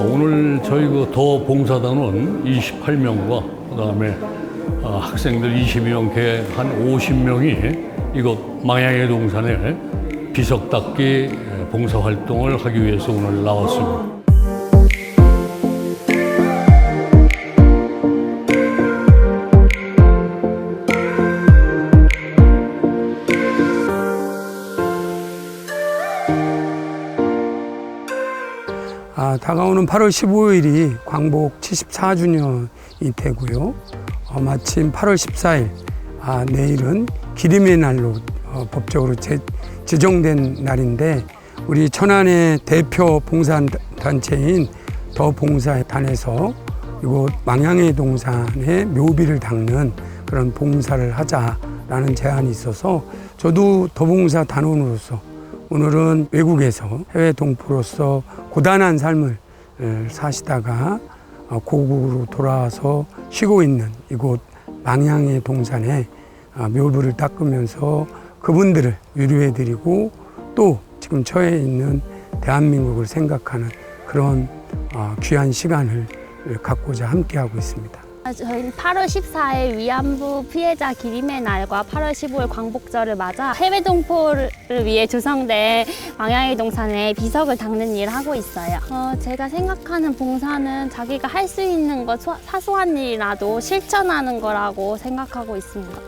오늘 저희 그 더 봉사단은 28명과 그다음에 어, 학생들 22명 계한 50명이 이곳 망향의 동산에 비석 닦기 봉사 활동을 하기 위해서 오늘 나왔습니다. 아, 다가오는 8월 15일이 광복 74주년이 되고요. 어, 마침 8월 14일, 아, 내일은 기림의 날로 어, 법적으로 제, 지정된 날인데 우리 천안의 대표 봉사단체인 더 봉사단에서 이곳 망향의 동산에 묘비를 닦는 그런 봉사를 하자라는 제안이 있어서 저도 더봉사 단원으로서 오늘은 외국에서 해외 동포로서 고단한 삶을 에, 사시다가 어, 고국으로 돌아와서 쉬고 있는 이곳 망향의 동산에 아, 묘부를 닦으면서 그분들을 위로해드리고 또 지금 처해 있는 대한민국을 생각하는 그런 어, 귀한 시간을 갖고자 함께하고 있습니다. 아, 저희는 8월 14일 위안부 피해자 기림의 날과 8월 15일 광복절을 맞아 해외 동포를 위해 조성된 망향의 동산에 비석을 닦는 일을 하고 있어요. 어, 제가 생각하는 봉사는 자기가 할 수 있는 것 소- 사소한 일이라도 실천하는 거라고 생각하고 있습니다.